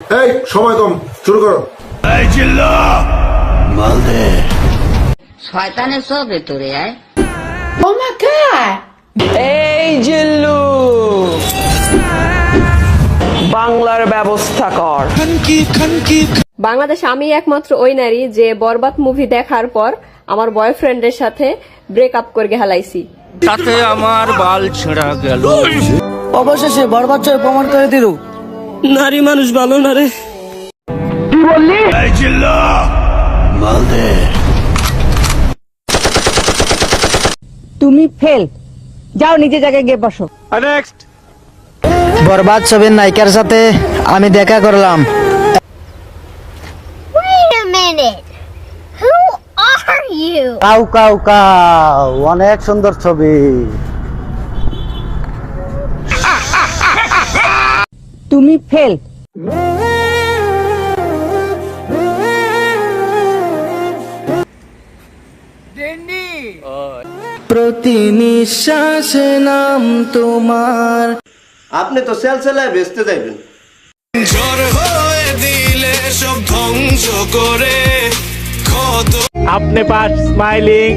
এই সময় কম শুরু করো। শয়তানের সব ভেতরে আয়। ও মা গড এই জিল্লু বাংলার ব্যবস্থা কর। বাংলাদেশে আমি একমাত্র ওই নারী যে বরবাদ মুভি দেখার পর আমার বয়ফ্রেন্ডের সাথে ব্রেকআপ করে হেলাইছি তাতে আমার বাল ছেঁড়া গেল। অবশেষে বরবাদ জয় প্রমাণ করে দিল নারী মানুষ ভালো না রে। তুমি ফেল। যাও নিজে জায়গায় গিয়ে বসো। বরবাদ ছবির নায়িকার সাথে আমি দেখা করলাম? Cow cow cow. অনেক সুন্দর ছবি। তুমি ফেল। প্রতি নিঃশ্বাসে নাম তোমার। আপনি তো সেল সেলায় বেচতে যাইবেন। আপনি পাস স্মাইলিং।